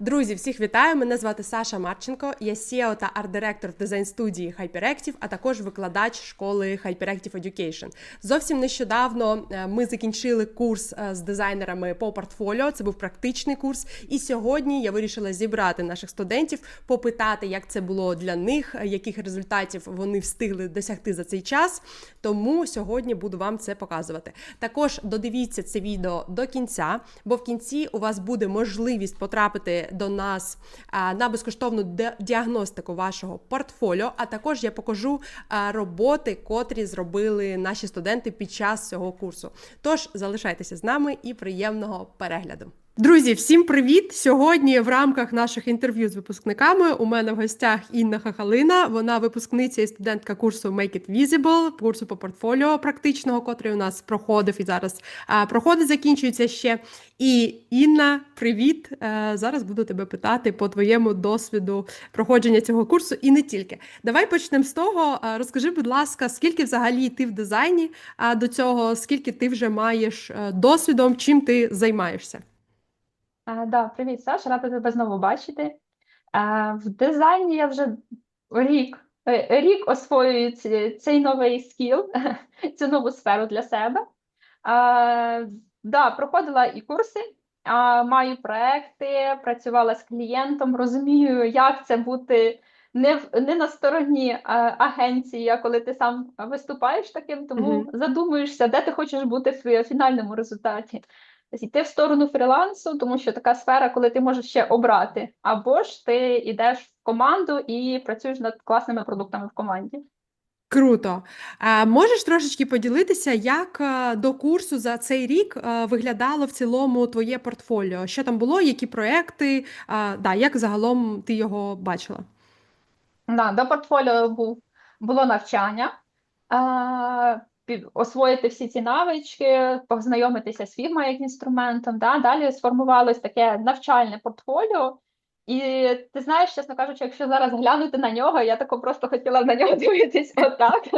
Друзі, всіх вітаю! Мене звати Саша Марченко. Я SEO та арт-директор дизайн-студії HyperActive, а також викладач школи HyperActive Education. Зовсім нещодавно е, ми закінчили курс е, з дизайнерами по портфоліо. Це був практичний курс. І сьогодні я вирішила зібрати наших студентів, попитати, як це було для них, е, яких результатів вони встигли досягти за цей час. Тому сьогодні буду вам це показувати. Також додивіться це відео до кінця, бо в кінці у вас буде можливість потрапити до нас на безкоштовну діагностику вашого портфоліо. А також я покажу роботи, котрі зробили наші студенти під час цього курсу. Тож залишайтеся з нами і приємного перегляду. Друзі, всім привіт! Сьогодні в рамках наших інтерв'ю з випускниками у мене в гостях Інна Хахалина. Вона випускниця і студентка курсу Make It Visible, курсу по портфоліо практичного, котрий у нас проходив і зараз а, проходить, закінчується ще. І Інна, привіт! Е, Зараз буду тебе питати по твоєму досвіду проходження цього курсу і не тільки. Давай почнемо з того. е, Розкажи, будь ласка, скільки взагалі ти в дизайні до цього, скільки ти вже маєш е, досвідом, чим ти займаєшся? Да, привіт, Саша, рада тебе знову бачити. В дизайні я вже рік, е, рік освоюю цей новий скіл, цю нову сферу для себе. Да, проходила і курси, маю проекти, працювала з клієнтом, розумію, як це бути не, в, не на стороні агенції, а коли ти сам виступаєш таким, тому Мгм. задумуєшся, де ти хочеш бути в фінальному результаті. Тобто Йти в сторону фрілансу, тому що така сфера, коли ти можеш ще обрати, або ж ти йдеш в команду і працюєш над класними продуктами в команді. Круто. Можеш трошечки поділитися, як е, до курсу за цей рік е, виглядало в цілому твоє портфоліо? Що там було, які проекти? Да, як загалом ти його бачила? Да, до портфоліо був, було навчання, освоїти всі ці навички, познайомитися з фірмою як інструментом. Да? Далі сформувалось таке навчальне портфоліо. І ти знаєш, чесно кажучи, якщо зараз глянути на нього, я тако просто хотіла на нього дивитись отак.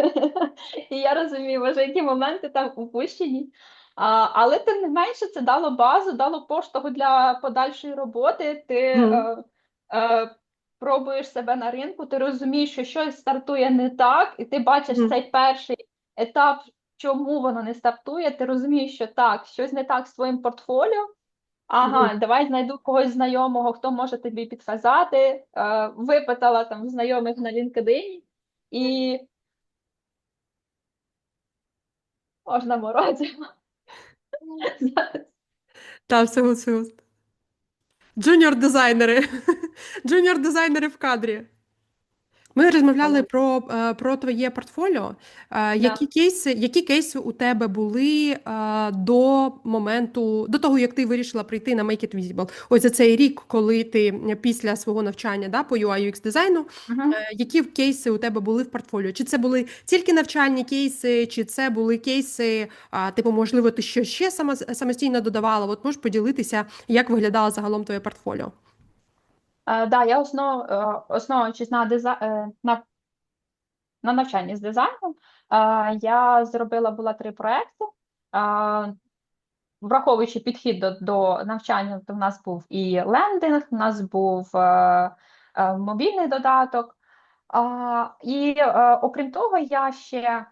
І я розумію, може, які моменти там упущені. А, але тим не менше, це дало базу, дало поштовх для подальшої роботи. Ти Мгм. е, е, пробуєш себе на ринку, ти розумієш, що щось стартує не так, і ти бачиш Мгм. цей перший етап, чому воно не стартує. Ти розумієш, що так, щось не так з твоїм портфоліо. Ага, давай знайду когось знайомого, хто може тобі підказати. Е, випитала там знайомих на LinkedIn і можна морозиво. Зараз. Та, все, все. Джуніор дизайнери. Джуніор дизайнери в кадрі. Ми розмовляли про, е, про твоє портфоліо. Е, Які кейси, які кейси у тебе були е, до моменту, до того, як ти вирішила прийти на Make It Visible? Ось за цей рік, коли ти після свого навчання да, по UI UX дизайну. Е, Які кейси у тебе були в портфоліо? Чи це були тільки навчальні кейси, чи це були кейси, типу, можливо, ти що ще самостійно додавала? От можеш поділитися, як виглядало загалом твоє портфоліо? Е, да, я основ, е, основуючись на, диза... е, на, на навчанні з дизайном, я зробила була три проекти. Враховуючи підхід до, до навчання, то в нас був і лендинг, в нас був мобільний додаток. І окрім того, я ще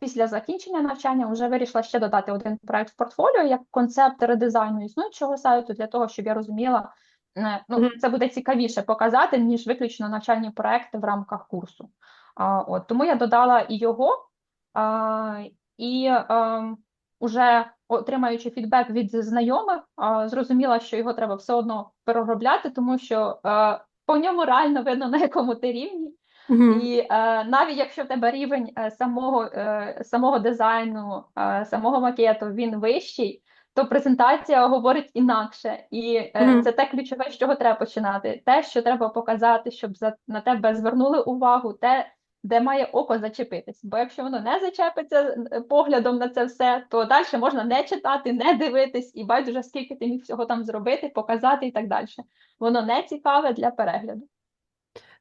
після закінчення навчання вже вирішила ще додати один проект в портфоліо як концепт редизайну існуючого сайту для того, щоб я розуміла, ну, це буде цікавіше показати, ніж виключно навчальні проекти в рамках курсу. А, от, тому я додала і його, а, і ем, уже отримаючи фідбек від знайомих, а, зрозуміла, що його треба все одно переробляти, тому що е, по ньому реально видно, на якому ти рівні. Мгм. І е, навіть якщо в тебе рівень е, самого, е, самого дизайну, е, самого макету він вищий, то презентація говорить інакше. І е, Мгм. це те ключове, з чого треба починати. Те, що треба показати, щоб за, на тебе звернули увагу, те, де має око зачепитись. Бо якщо воно не зачепиться е, поглядом на це все, то далі можна не читати, не дивитись, і байдуже, скільки ти міг всього там зробити, показати і так далі. Воно не цікаве для перегляду.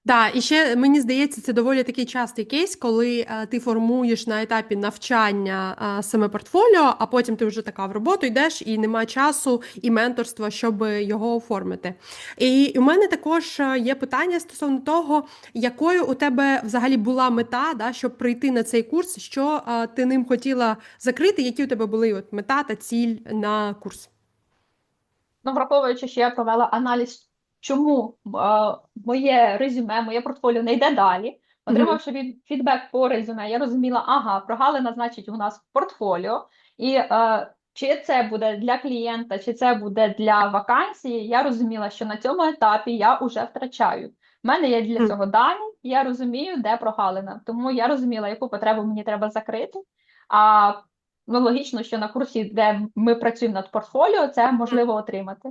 Да, і ще мені здається, це доволі такий частий кейс, коли е, ти формуєш на етапі навчання е, саме портфоліо, а потім ти вже така в роботу йдеш і немає часу і менторства, щоб його оформити. І у мене також е, є питання стосовно того, якою у тебе взагалі була мета, да, щоб прийти на цей курс, що е, ти ним хотіла закрити, які у тебе були от мета та ціль на курс. Ну, враховуючи, що я провела аналіз, чому моє резюме, моє портфоліо не йде далі. Отримавши від фідбек по резюме, я розуміла, ага, прогалина, значить, у нас портфоліо, і е, чи це буде для клієнта, чи це буде для вакансії, я розуміла, що на цьому етапі я вже втрачаю. У мене є для цього дані, я розумію, де прогалина. Тому я розуміла, яку потребу мені треба закрити. А ну, логічно, що на курсі, де ми працюємо над портфоліо, це можливо отримати.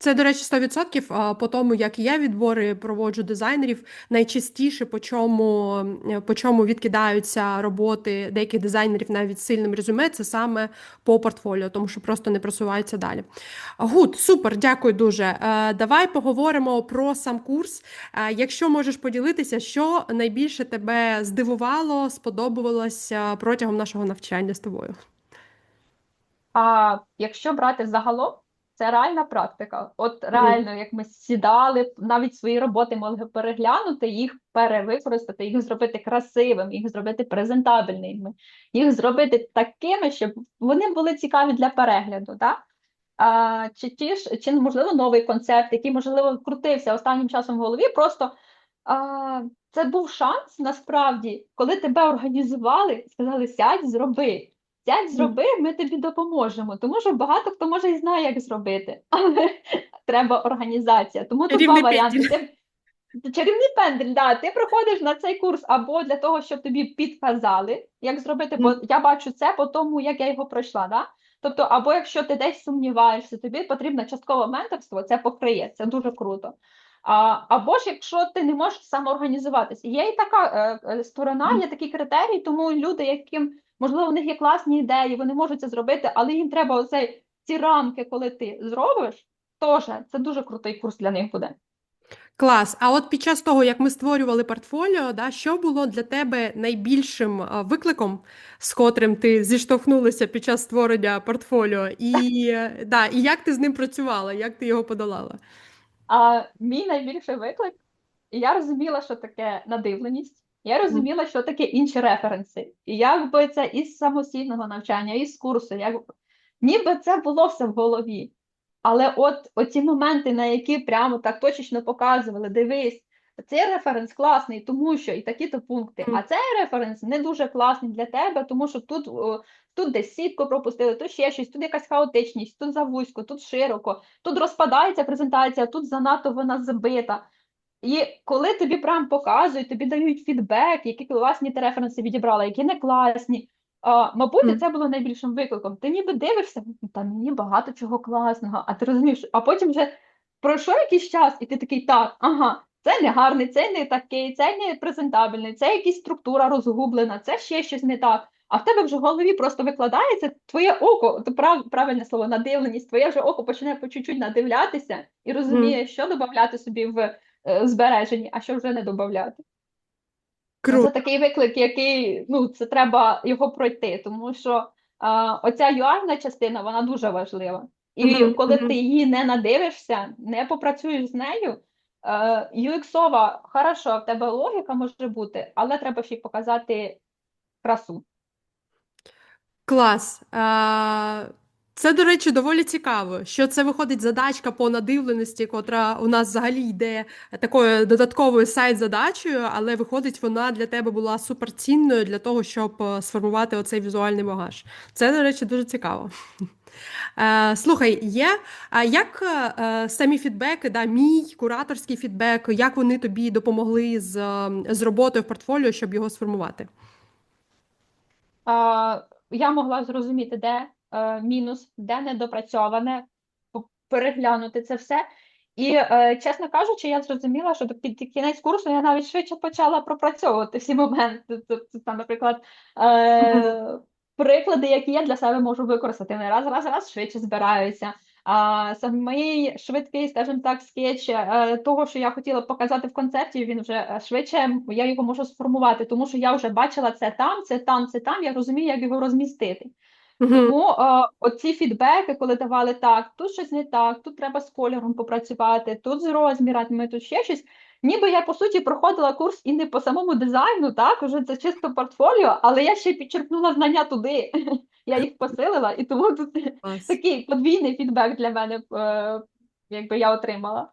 Це, до речі, 100%. По тому, як я відбори проводжу дизайнерів, найчастіше по чому, по чому відкидаються роботи деяких дизайнерів навіть сильним резюме, це саме по портфоліо, тому що просто не просуваються далі. Гуд, супер, дякую дуже. Е, Давай поговоримо про сам курс. Е, Якщо можеш поділитися, що найбільше тебе здивувало, сподобалося протягом нашого навчання з тобою. А якщо брати загалом, це реальна практика. От реально, як ми сідали, навіть свої роботи могли переглянути, їх перевикористати, їх зробити красивими, їх зробити презентабельними, їх зробити такими, щоб вони були цікаві для перегляду. Так? А, чи ті ж, чи можливо новий концепт, який можливо крутився останнім часом в голові, просто а, це був шанс насправді, коли тебе організували, сказали, сядь, зроби. Сядь, зроби, ми тобі допоможемо. Тому що багато хто може і знає, як зробити, але треба організація. Тому тут два варіанти. чарівний пендель, да, ти приходиш на цей курс або для того, щоб тобі підказали, як зробити, бо я бачу це по тому, як я його пройшла. Да? Тобто, або якщо ти десь сумніваєшся, тобі потрібно часткове менторство, це покриє, це дуже круто. А, або ж якщо ти не можеш самоорганізуватися, є і така е, е, сторона, є такі критерії, тому люди, яким можливо в них є класні ідеї, вони можуть це зробити, але їм треба оцей ці рамки, коли ти зробиш, теж це дуже крутий курс для них буде. Клас. А от під час того, як ми створювали портфоліо, да, що було для тебе найбільшим викликом, з котрим ти зіштовхнулася під час створення портфоліо, і, е, да, і як ти з ним працювала, як ти його подолала? А мій найбільший виклик, я розуміла, що таке надивленість, я розуміла, що таке інші референси. І якби це із самостійного навчання, із курсу, як... ніби це було все в голові. Але от оці моменти, на які прямо так точечно показували, дивись, цей референс класний, тому що і такі-то пункти, а цей референс не дуже класний для тебе, тому що тут, тут десь сітку пропустили, тут ще щось, тут якась хаотичність, тут завузько, тут широко, тут розпадається презентація, тут занадто вона забита. І коли тобі прям показують, тобі дають фідбек, які класні ти референси відібрала, які не класні. А, мабуть, Мгм. це було найбільшим викликом. Ти ніби дивишся, «Ну, та мені багато чого класного, а ти розумієш, а потім вже пройшов якийсь час, і ти такий, так, ага, це не гарний, це не такий, це не презентабельний, це якась структура розгублена, це ще щось не так. А в тебе вже в голові просто викладається твоє око, то прав, правильне слово, надивленість, твоє вже око почне по чуть-чуть надивлятися і розуміє, що додати собі в е, збереженні, а що вже не додати. Круто. Це такий виклик, який ну це треба його пройти, тому що а, оця юальна частина вона дуже важлива. І Мгм, коли мгм. ти її не надивишся, не попрацюєш з нею, е, UX-ова, хорошо, в тебе логіка може бути, але треба ще й показати красу. Клас. А, Це, до речі, доволі цікаво, що це виходить задачка по надивленості, котра у нас взагалі йде такою додатковою сайт-задачею, але виходить, вона для тебе була суперцінною для того, щоб е, сформувати оцей візуальний багаж. Це, до речі, дуже цікаво. Е, Слухай, є а як е, самі фідбеки, да, мій кураторський фідбек, як вони тобі допомогли з, з роботою в портфоліо, щоб його сформувати? Я могла зрозуміти, де мінус, де недопрацьоване, переглянути це все. І, е, чесно кажучи, я зрозуміла, що під кінець курсу я навіть швидше почала пропрацьовувати всі моменти. Тобто, там, наприклад, е, приклади, які я для себе можу використати. Вони раз, раз, раз швидше збираються. А самий швидкий, скажімо так, скетч е, того, що я хотіла показати в концерті, він вже е, швидше я його можу сформувати, тому що я вже бачила це там, це там, це там. Я розумію, як його розмістити. Тому е, оці фідбеки, коли давали так, тут щось не так, тут треба з кольором попрацювати, тут з розмірами, тут ще щось. Ніби я по суті проходила курс і не по самому дизайну, так уже це чисто портфоліо, але я ще підчерпнула знання туди. Я їх посилила, і тому тут Клас. такий подвійний фідбек для мене, е, якби я отримала.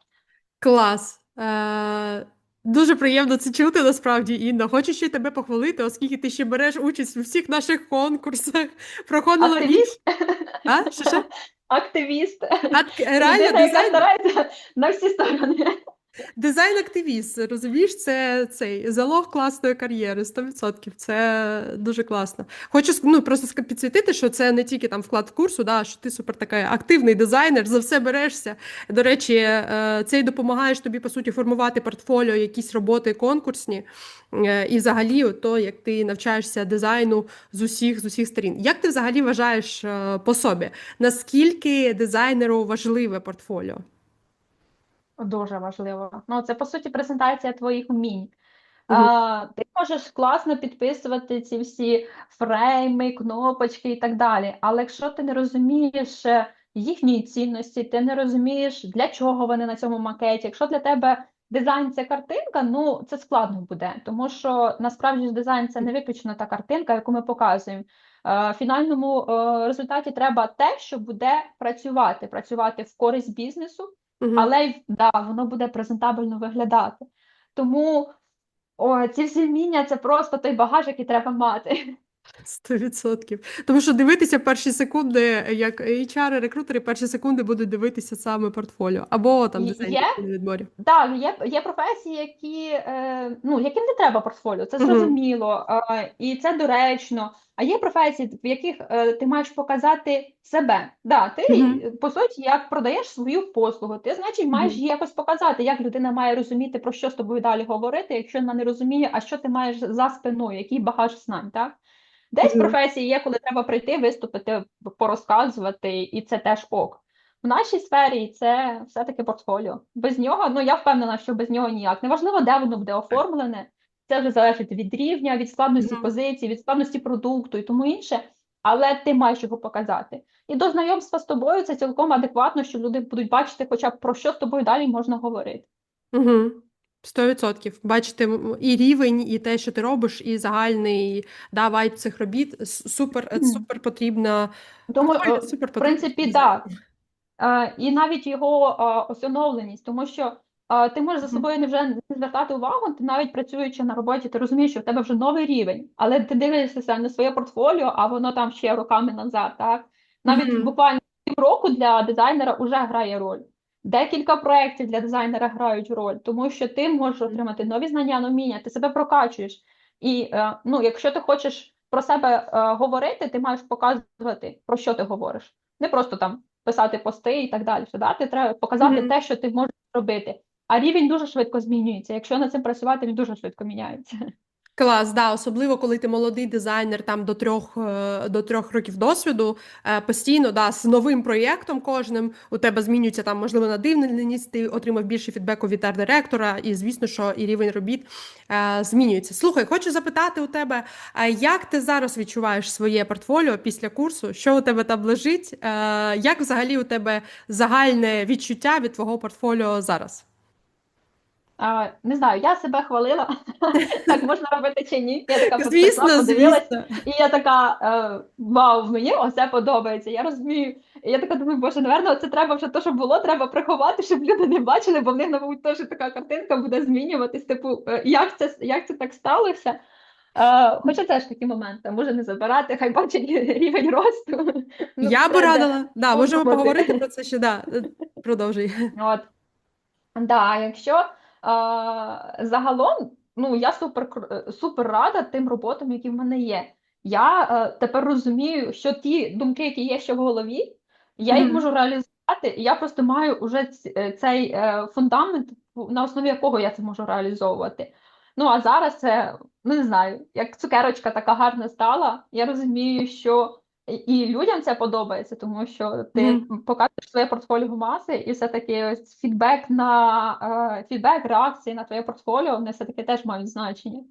Клас. Е, дуже приємно це чути насправді, Інна. Хочу ще тебе похвалити, оскільки ти ще береш участь у всіх наших конкурсах, проходила. Активіст, А? Що, що? активіст, Ак... реально, людина, яка дизайн, старається на всі сторони. Дизайн-активіст, розумієш, це цей залог класної кар'єри, 100%. Це дуже класно. Хочу ну, просто підсвітити, що це не тільки там вклад курсу, да, що ти супер такий активний дизайнер, за все берешся. До речі, е, це й допомагаєш тобі, по суті, формувати портфоліо, якісь роботи конкурсні. Е, І взагалі, то, як ти навчаєшся дизайну з усіх, з усіх сторін. Як ти взагалі вважаєш е, по собі? Наскільки дизайнеру важливе портфоліо? Дуже важливо. Ну, це по суті презентація твоїх вмінь. Мгм. А, ти можеш класно підписувати ці всі фрейми, кнопочки і так далі. Але якщо ти не розумієш е, їхньої цінності, ти не розумієш, для чого вони на цьому макеті. Якщо для тебе дизайн це картинка, ну це складно буде, тому що насправді дизайн це не виключно та картинка, яку ми показуємо. Е, В фінальному е, результаті треба те, що буде працювати, працювати в користь бізнесу, Мгм. але й да, воно буде презентабельно виглядати. Тому о, ці всі вміння це просто той багаж, який треба мати. Сто відсотків. Тому що дивитися перші секунди, як HR, рекрутери перші секунди будуть дивитися саме портфоліо або там дизайн на відборі. Так, є, є професії, які, е, ну, яким не треба портфоліо, це зрозуміло, е, і це доречно. А є професії, в яких е, ти маєш показати себе. Да, ти, Мгм. по суті, як продаєш свою послугу, ти, значить, маєш їй якось показати, як людина має розуміти, про що з тобою далі говорити, якщо вона не розуміє, а що ти маєш за спиною, який багаж знань, так? Десь професії є, коли треба прийти, виступити, порозказувати, і це теж ок. В нашій сфері це все-таки портфоліо. Без нього, ну я впевнена, що без нього ніяк. Неважливо, де воно буде оформлене, це вже залежить від рівня, від складності mm -hmm. позиції, від складності продукту і тому інше, але ти маєш його показати. І до знайомства з тобою це цілком адекватно, що люди будуть бачити, хоча б про що з тобою далі можна говорити. Mm -hmm. 100%. Бачите, і рівень, і те, що ти робиш, і загальний да, вайб цих робіт супер супер потрібна. Думаю, е, в принципі, так. Да. І навіть його е, усиновленість, тому що ти можеш за собою не вже не звертати увагу, ти навіть працюючи на роботі, ти розумієш, що в тебе вже новий рівень, але ти дивишся на своє портфоліо, а воно там ще роками назад. так? Навіть mm -hmm. буквально півроку для дизайнера вже грає роль. Декілька проєктів для дизайнера грають роль, тому що ти можеш отримати нові знання, нові вміння, ти себе прокачуєш. І е, ну, якщо ти хочеш про себе е, говорити, ти маєш показувати, про що ти говориш. Не просто там писати пости і так далі. Да? Ти треба показати Мгм. те, що ти можеш робити. А рівень дуже швидко змінюється. Якщо над цим працювати, він дуже швидко міняється. Клас, да, особливо коли ти молодий дизайнер, там до трьох, е, до трьох років досвіду, е, постійно да, з новим проєктом кожним у тебе змінюється там, можливо, надивленість, ти отримав більше фідбеку від арт-директора, і звісно, що і рівень робіт е, змінюється. Слухай, хочу запитати у тебе, як ти зараз відчуваєш своє портфоліо після курсу? Що у тебе там лежить? Як взагалі у тебе загальне відчуття від твого портфоліо зараз? А, не знаю, я себе хвалила. Так можна робити чи ні? Я така Звісно, подивилась, звісно. і я така, е, вау, мені оце подобається. Я розумію. І я така думаю, боже, напевно, це треба вже те, що було, треба приховати, щоб люди не бачили, бо в них, мабуть, теж така картинка буде змінюватись. Типу, е, як це, як це так сталося? Е, хоча теж такі моменти, може не забирати, хай бачать рівень росту. Ну, Я би радила. Да, можемо поговорити про це ще. Да. Продовжуй. От. Да, якщо загалом, ну я супер е, супер рада тим роботам, які в мене є. Я е, тепер розумію, що ті думки, які є ще в голові, я їх можу реалізувати, і я просто маю уже е, цей е, фундамент, на основі якого я це можу реалізовувати. Ну а зараз це, ну не знаю, як цукерочка така гарна стала. Я розумію, що і людям це подобається, тому що ти Мгм. показуєш своє портфоліо маси, і все-таки ось фідбек на е, фідбек, реакції на твоє портфоліо, вони все-таки теж мають значення.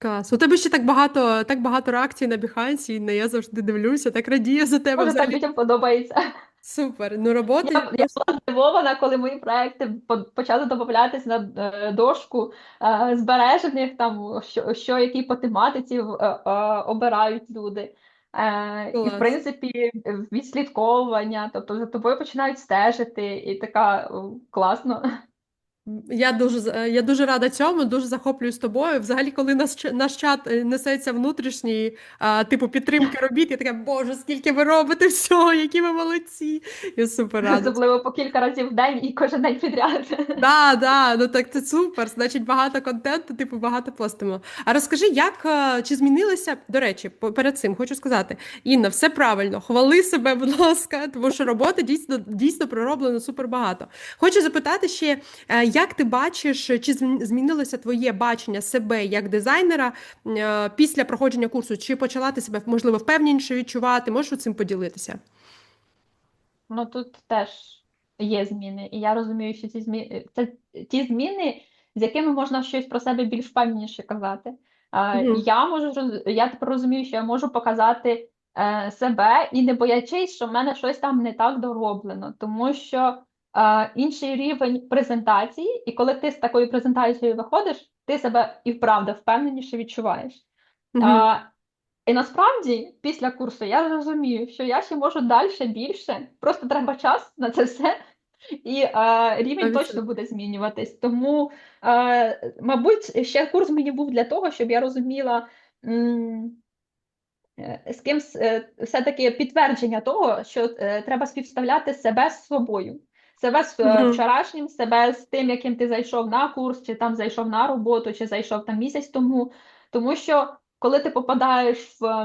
Клас. У тебе ще так багато, так багато реакцій на Behance, і не я завжди дивлюся, так радію за тебе Може, так людям подобається. Супер. Ну, роботи Я, я була здивована, коли мої проекти почали додаватись на е, дошку е, збережених, там що, що які по тематиці обирають люди. Е, і, в принципі, відслідковування, тобто за тобою починають стежити, і така класно. Я дуже е, я дуже рада цьому, дуже захоплююсь тобою. Взагалі, коли наш, наш чат е, несеться внутрішній, а, типу підтримки робіт, я така, Боже, скільки ви робите всього, які ви молодці. Я супер рада. Особливо по кілька разів в день і кожен день підряд. Да, да, ну так це супер. Значить, багато контенту, типу, багато постимо. А розкажи, як е, чи змінилося? До речі, перед цим хочу сказати, Інна, все правильно, хвали себе, будь ласка, тому що роботи дійсно дійсно пророблено супер багато. Хочу запитати ще, як ти бачиш, чи змінилося твоє бачення себе як дизайнера е, після проходження курсу? Чи почала ти себе можливо впевненіше відчувати? Можеш цим поділитися? Ну тут теж є зміни, і я розумію, що ці зміни це ті зміни, з якими можна щось про себе більш впевненіше казати. Мгм. Я можу я тепер розумію, що я можу показати е, себе і не боячись, що в мене щось там не так дороблено, тому що е, інший рівень презентації, і коли ти з такою презентацією виходиш, ти себе і вправда впевненіше відчуваєш. Мгм. А, і насправді, після курсу я розумію, що я ще можу далі більше. Просто треба час на це все, і е, рівень Навіть точно буде змінюватись. Тому, е, мабуть, ще курс мені був для того, щоб я розуміла. м, е, З ким все-таки підтвердження того, що треба співставляти себе з собою, себе з е, Мгм. вчорашнім, себе з тим, яким ти зайшов на курс, чи там зайшов на роботу, чи зайшов там місяць тому. Тому що коли ти попадаєш в,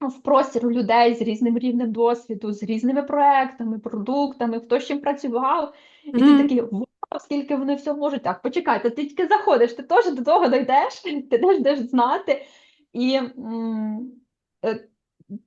в простір людей з різним рівнем досвіду, з різними проектами, продуктами, хто з чим працював, і ти такий, вау, скільки вони всього можуть. Так, почекайте, ти тільки заходиш, ти теж до того дійдеш, ти теж будеш знати. І м, е,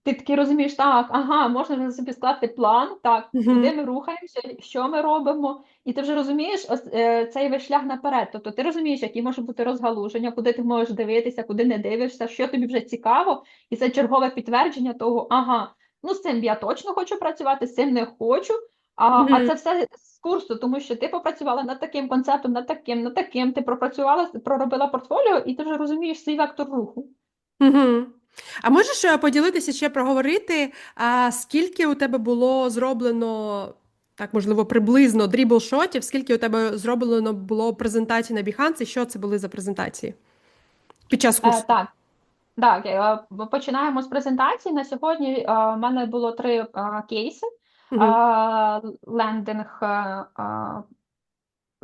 ти такий розумієш, так, ага, можна вже собі скласти план, так, куди ми рухаємося, що ми робимо, і ти вже розумієш ось, е, цей весь шлях наперед. Тобто ти розумієш, які можуть бути розгалуження, куди ти можеш дивитися, куди не дивишся, що тобі вже цікаво, і це чергове підтвердження того, ага, ну з цим я точно хочу працювати, з цим не хочу. А, а це все з курсу, тому що ти попрацювала над таким концептом, над таким, над таким, ти пропрацювала, проробила портфоліо, і ти вже розумієш свій вектор руху. Угу. А можеш е, поділитися ще проговорити, а скільки у тебе було зроблено, так, можливо, приблизно дрібл-шотів, скільки у тебе зроблено було презентацій на Behance, і що це були за презентації під час Е, так, так, е, починаємо з презентації. На сьогодні е, в мене було три е, кейси. Угу. Е, Лендинг, е, е,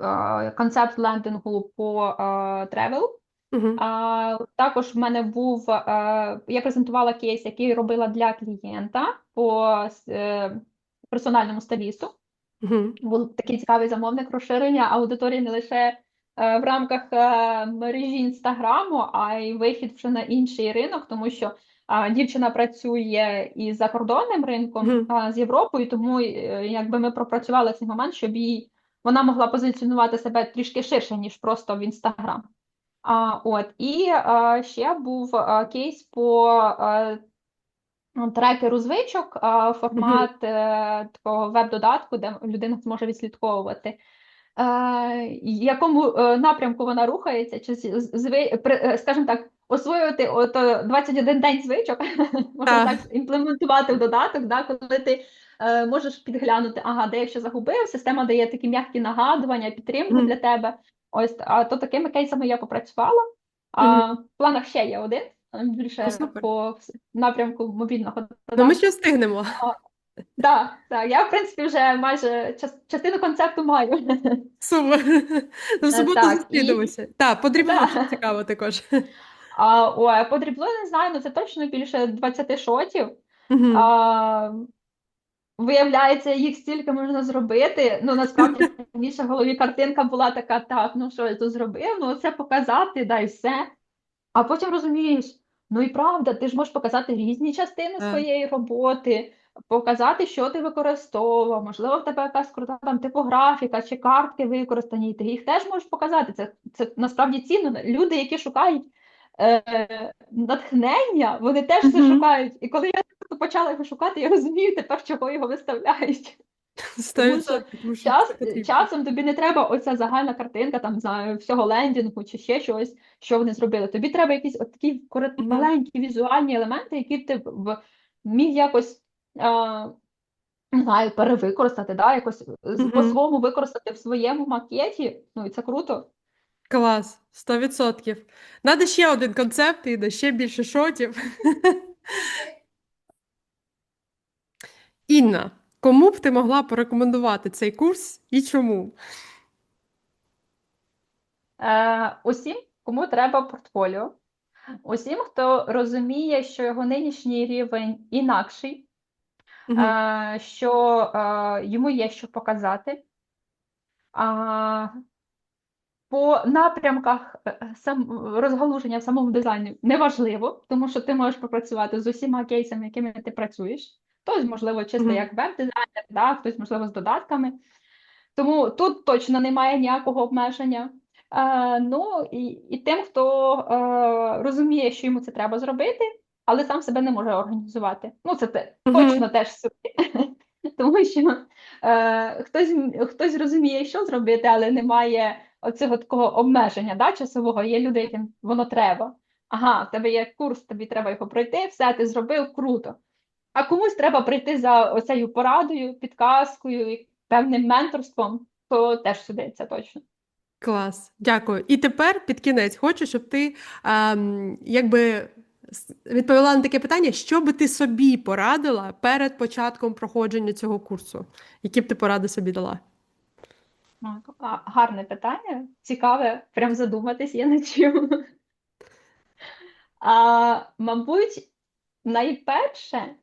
е, концепт лендингу по е, тревел. Угу. А, також в мене був, е, я презентувала кейс, який робила для клієнта по е, персональному стилісту. Угу. Був такий цікавий замовник розширення аудиторії не лише е, в рамках е, мережі інстаграму, а й вихід вже на інший ринок, тому що е, дівчина працює і за кордонним ринком, Мгм. а, з Європою, тому е, якби ми пропрацювали цей момент, щоб їй вона могла позиціонувати себе трішки ширше, ніж просто в інстаграм. А, от, і е, ще був е, кейс по е, ну, трекеру звичок, формат такого веб-додатку, де людина зможе відслідковувати, якому напрямку вона рухається, чи скажімо так, освоювати от, е, 21 день звичок, можна Так. імплементувати в додаток, да, коли ти можеш підглянути, ага, де я ще загубив, система дає такі м'які нагадування, підтримку для тебе. Ось, а то такими кейсами я попрацювала. А, в планах ще є один, більше супер. по напрямку мобільного Ну, ми ще встигнемо. Так, так, я, в принципі, вже майже частину концепту маю. Супер. Ну, в суботу так, і- Так, подрібно Да. цікаво також. А, ой, по дріблу не знаю, ну це точно більше 20 шотів. Угу. А, виявляється, їх стільки можна зробити. Ну, насправді, раніше в голові картинка була така, так, ну що я тут зробив, ну це показати, да і все. А потім розумієш, Ну і правда, ти ж можеш показати різні частини своєї роботи, показати, що ти використовував, можливо, в тебе якась крута там типографіка чи картки використані, і ти їх теж можеш показати. Це, це насправді цінно. Люди, які шукають е, натхнення, вони теж це шукають. І коли я почала його шукати, я розумію тепер, чого його виставляють. Тому що Час, часом тобі не треба оця загальна картинка там за всього лендінгу чи ще щось, що вони зробили. Тобі треба якісь от такі маленькі візуальні елементи, які б ти в- міг якось а, не знаю, перевикористати, да, якось Мгм. по-своєму використати в своєму макеті. Ну і це круто. Клас, 100%. Надо ще один концепт, і ще більше шотів. Інна, кому б ти могла порекомендувати цей курс і чому? Е, усім, кому треба портфоліо, усім, хто розуміє, що його нинішній рівень інакший, Мгм. е, що е, йому є що показати. А, по напрямках е, сам, розгалуження в самому дизайні неважливо, тому що ти можеш попрацювати з усіма кейсами, якими ти працюєш. Хтось, можливо, чисто як веб-дизайнер, да, хтось, можливо, з додатками. Тому тут точно немає ніякого обмеження. Е, ну і, і тим, хто е, розуміє, що йому це треба зробити, але сам себе не може організувати. Ну, це те, точно теж сюди. Тому що е, хтось, хтось розуміє, що зробити, але немає оцього такого обмеження да, часового. Є люди, яким воно треба. Ага, в тебе є курс, тобі треба його пройти, все, ти зробив, круто. А комусь треба прийти за оцею порадою, підказкою, і певним менторством, то теж сюди, це точно. Клас, дякую. І тепер під кінець хочу, щоб ти ем, якби відповіла на таке питання, що би ти собі порадила перед початком проходження цього курсу? Які б ти поради собі дала? Гарне питання, цікаве, прям задуматись є над чим. А, мабуть, найперше,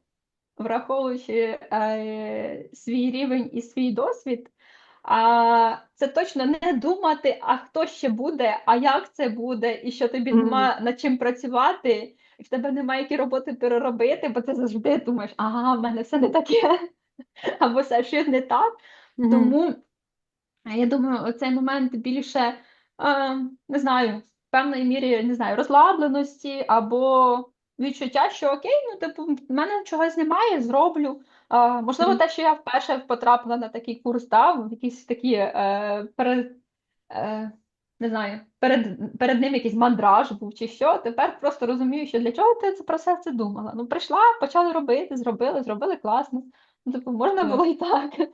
враховуючи е, свій рівень і свій досвід, а, це точно не думати, а хто ще буде, а як це буде, і що тобі Мгм. нема над чим працювати, і в тебе немає які роботи переробити, бо ти завжди думаєш, ага, в мене все не таке, або все щось не так. Мгм. Тому Я думаю, оцей момент більше, е, не знаю, в певної мірі, не знаю, розслабленості або відчуття, що окей, ну, типу, в мене чогось немає, зроблю. А, можливо, те, що я вперше потрапила на такий курс, да, в якісь такі е, перед, е, не знаю, перед, перед ним якийсь мандраж був чи що. Тепер просто розумію, що для чого ти про все це думала. Ну, прийшла, почали робити, зробили, зробили класно. Ну, типу, можна було і так.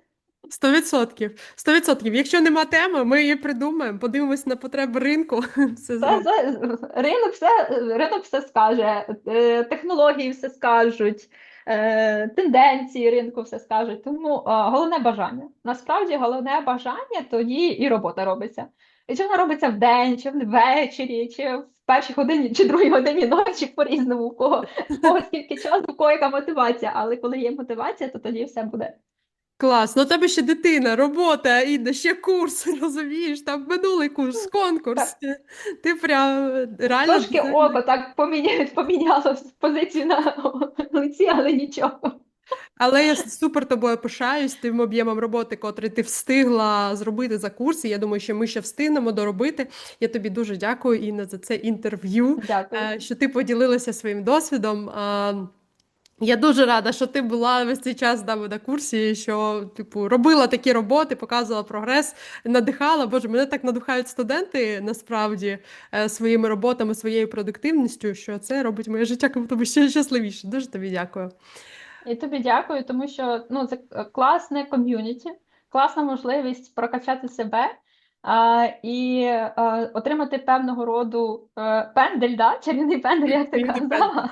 Сто відсотків. Сто відсотків. Якщо нема теми, ми її придумаємо, подивимось на потреби ринку. Все Це, це, ринок все, ринок все скаже, е, технології все скажуть, е, тенденції ринку все скажуть. Тому е, головне бажання. Насправді головне бажання, тоді і робота робиться. І чи вона робиться вдень, чи ввечері, чи в першій годині, чи другій годині ночі по-різному, у кого, у кого скільки часу, у кого яка мотивація. Але коли є мотивація, то тоді все буде. Клас. Ну, тебе ще дитина, робота, і ще курс, розумієш, там минулий курс, конкурс. Ти прям реально Трошки око так поміня, поміняло позицію на лиці, але нічого. Але я супер тобою пишаюсь тим об'ємом роботи, котрий ти встигла зробити за курс. І я думаю, що ми ще встигнемо доробити. Я тобі дуже дякую, Інна, за це інтерв'ю, Дякую. е, що ти поділилася своїм досвідом. А, Я дуже рада, що ти була весь цей час з нами на курсі, що типу робила такі роботи, показувала прогрес, надихала. Боже, мене так надихають студенти насправді е, своїми роботами, своєю продуктивністю, що це робить моє життя як будто ще щасливіше. Дуже тобі дякую. І тобі дякую, тому що ну, це е, класне ком'юніті, класна можливість прокачати себе а, і е, отримати певного роду е, пендель, да? чарівний пендель, як ти казала.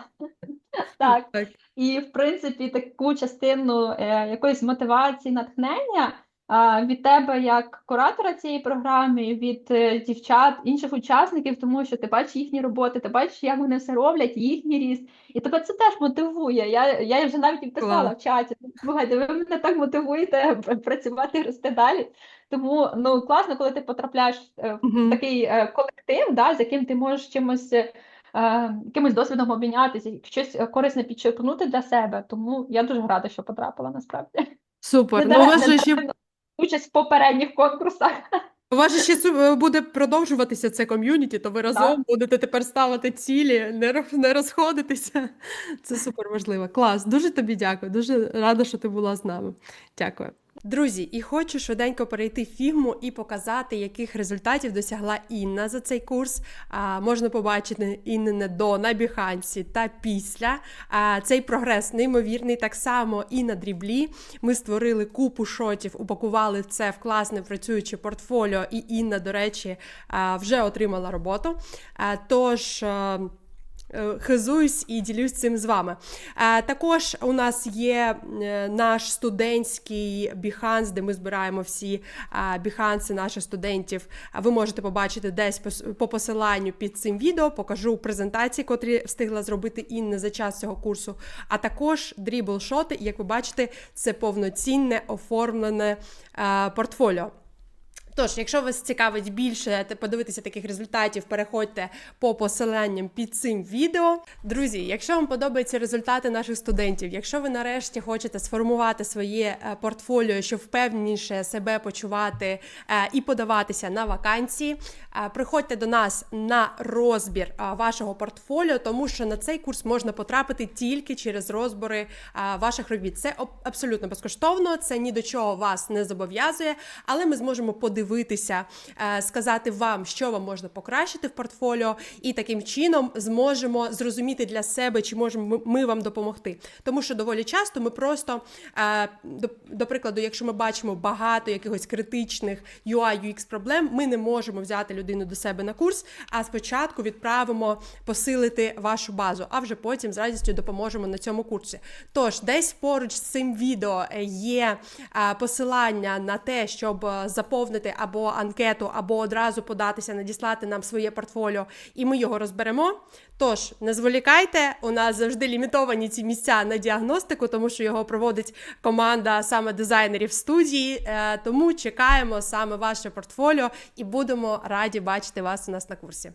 Так. Так. І, в принципі, таку частину е, якоїсь мотивації, натхнення а, від тебе як куратора цієї програми, від е, дівчат, інших учасників, тому що ти бачиш їхні роботи, ти бачиш, як вони все роблять, їхній ріст, і тебе це теж мотивує. Я, я вже навіть і писала Клас. в чаті. Слухайте, ви мене так мотивуєте працювати рости далі. Тому ну класно, коли ти потрапляєш е, в такий е, колектив, да, з яким ти можеш чимось. Е, е, якимось досвідом обмінятися, щось е, корисне підчерпнути для себе. Тому я дуже рада, що потрапила насправді. Супер. Ну, вас же ще участь в попередніх конкурсах. У вас же ще буде продовжуватися це ком'юніті, то ви разом будете тепер ставити цілі, не, не розходитися. Це супер важливо. Клас. Дуже тобі дякую. Дуже рада, що ти була з нами. Дякую. Друзі, і хочу швиденько перейти фігму і показати, яких результатів досягла Інна за цей курс. А, можна побачити Іннине до на Біханці та після. А, цей прогрес неймовірний. Так само і на дріблі. Ми створили купу шотів, упакували це в класне працююче портфоліо, і Інна, до речі, вже отримала роботу. Тож. Е, Хизуюсь і ділюсь цим з вами. Е, Також у нас є е, наш студентський біханс, де ми збираємо всі біханси наших студентів. Ви можете побачити десь по посиланню під цим відео. Покажу презентації, котрі встигла зробити Інна за час цього курсу. А також дрібл-шоти. Як ви бачите, це повноцінне оформлене портфоліо. Тож, якщо вас цікавить більше подивитися таких результатів, переходьте по посиланням під цим відео. Друзі, якщо вам подобаються результати наших студентів, якщо ви нарешті хочете сформувати своє е, портфоліо, щоб впевненіше себе почувати е, і подаватися на вакансії, е, приходьте до нас на розбір вашого портфоліо, тому що на цей курс можна потрапити тільки через розбори ваших робіт. Це абсолютно безкоштовно, це ні до чого вас не зобов'язує, але ми зможемо подивитися, е, сказати вам, що вам можна покращити в портфоліо, і таким чином зможемо зрозуміти для себе, чи можемо ми- вам допомогти. Тому що доволі часто ми просто, е, до, прикладу, якщо ми бачимо багато якихось критичних UI, UX проблем, ми не можемо взяти людину до себе на курс, а спочатку відправимо посилити вашу базу, а вже потім з радістю допоможемо на цьому курсі. Тож, десь поруч з цим відео е, є посилання на те, щоб заповнити або анкету, або одразу податися, надіслати нам своє портфоліо, і ми його розберемо. Тож, не зволікайте, у нас завжди лімітовані ці місця на діагностику, тому що його проводить команда саме дизайнерів студії. Е, Тому чекаємо саме ваше портфоліо і будемо раді бачити вас у нас на курсі.